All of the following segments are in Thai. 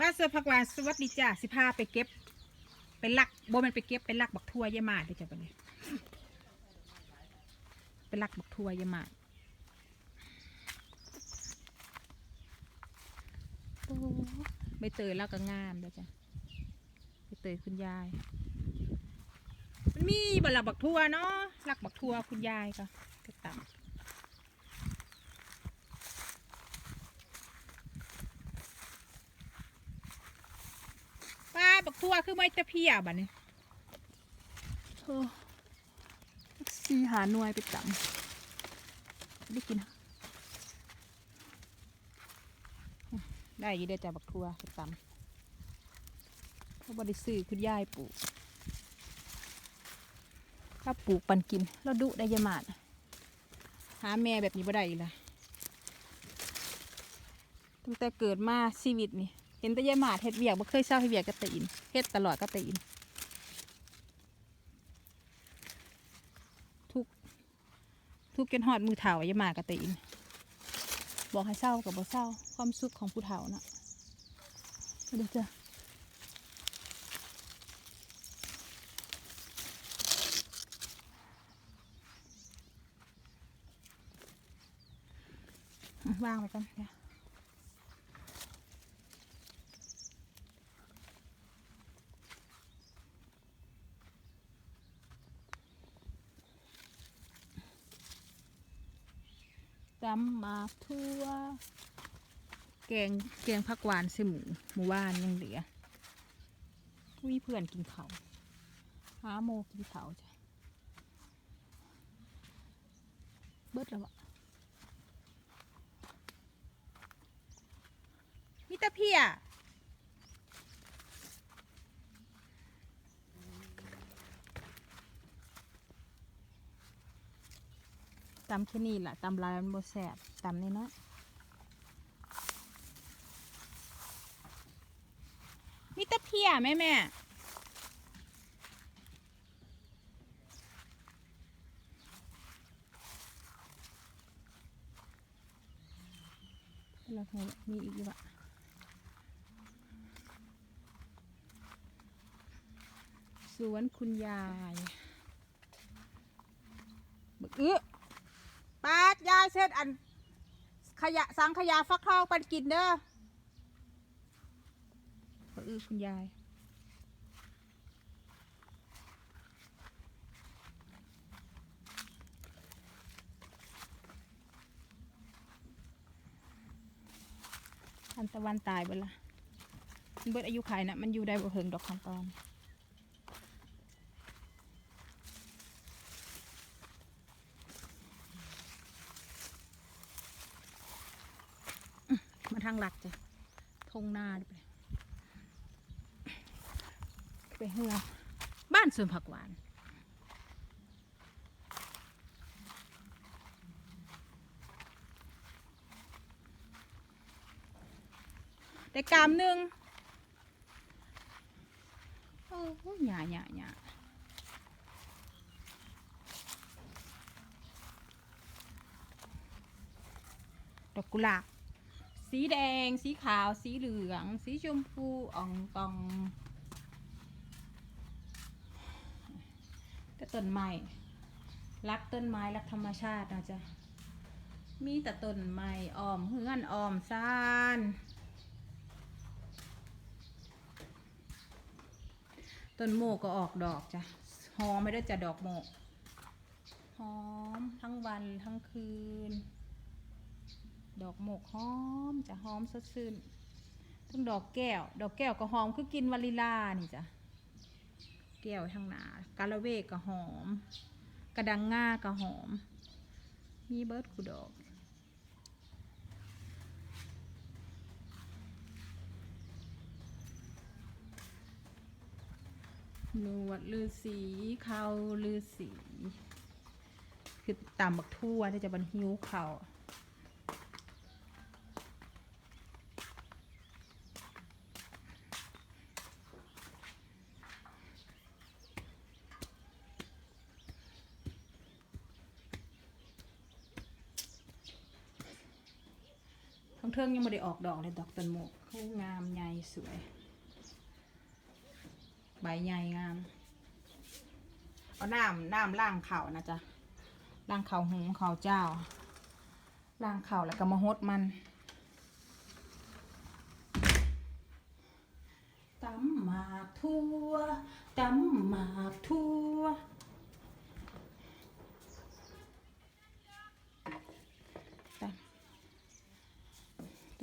บ้านเสือผักหวานสวัสดีจ้าสิพาไปเก็บไปลักบ่มันไปเก็บไปลักบักทั่วยายมาดเด้อจ้ะบัดนี้ไปลักบักทั่วยายมาดโอ้ใบเตยแล้วก็งามเด้อจ้ะใบเตยคุณยาย มันมีบลักบักทั่วเนาะลักบักทั่วคุณยายก็ก็ตำ ป้า บักทั่วคือไม่ตะเพียบัดนี้โอ้สีหาหน่วยไปจำได้กิน ได้อยี่ได้อจ้ะบักทั่วไปจำเขาบริซื้อคุณยายปลูกถ้าปลูกปันกิน แล้วดุได้ยามาดหาแม่แบบนี้บ่ได้อีกละตั้งแต่เกิดมาชีวิตนี่ เห็นแต่ยายหมาดเฮ็ดเวียกบ่เคยเศร้าเฮ็ดเวียกกับตีนเฮ็ดตลอดกับตีนทุก ทุกจนหอดมือเฒ่ายายหมาดกับตีนบอกให้เศร้ากับบ่เศร้าความสุขของผู้เฒ่าน่ะเดี๋ยวจ้ะวางไปก่อนเดี๋ยว จำมาทั่ว แกงแกงผักหวานใส่หมูหมูว่านยังเหลือมีเพื่อนกินเขาวหาโมกินเขาวจ้ะเบิดแล้วอะมิตะเพีย ตำแค่นี้แหละตำลายมันบ่แสบตำนี่เนาะมีแตะเพียแม่แม่แล้วไงมีอีกหรือเปล่าสวนคุณยายบึกอื้อ ปาดยายเช็ดอัน ขยะสังขยะฟักทองปันกินเด้อขออื้อคุณยายอันตะวันตายไปละมันเบิดอายุไขนะมันอยู่ได้บ่เพิงดอกคำตอน ทางหลักจ้ะทงหน้าไปไปเฮือบ้านสวนผักหวานแต่กามหนึ่งโอ้โหหยาหยาหยาดอกกุหลาบ สีแดง สีขาว สีเหลือง สีชมพูอ่องตองก็ต้นไม้ รักต้นไม้ รักธรรมชาตินะจ๊ะ มีแต่ต้นไม้อ้อมเฮือนอ้อมซ่านต้นโมกก็ออกดอกจ้ะ หอมไม่ได้จะดอกโมก หอมทั้งวันทั้งคืน ดอกหมกหอมจะหอมสดชื่นทั้งดอกแก้ว ดอกแก้วก็หอมคือกินวานิลลานี่จ้ะแก้วทางหนากาละเวกก็หอม กระดังง่าก็หอม มีเบิร์ดคูดอกหนวดลือสีเขาลือสี คือตามบักทั่วที่จะบรรหิวเขาท่ เทิงยังไม่ได้ออกดอกเลยดอกต้นโมกโอ้งามใหญ่สวย ใบใหญ่งาม เอาน้ำน้ำล่างเข่านะจ๊ะล่างเข่าหุงเข่าเจ้าล่างเข่าแล้วก็มาฮดมันตำหมากทั่วตำหมากทั่ว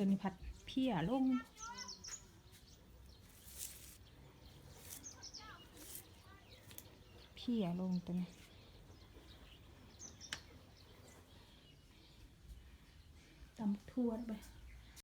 ตัวนี้ผัดเพี้ยลงเพี้ยลงตัวนี้ตำทั่วไป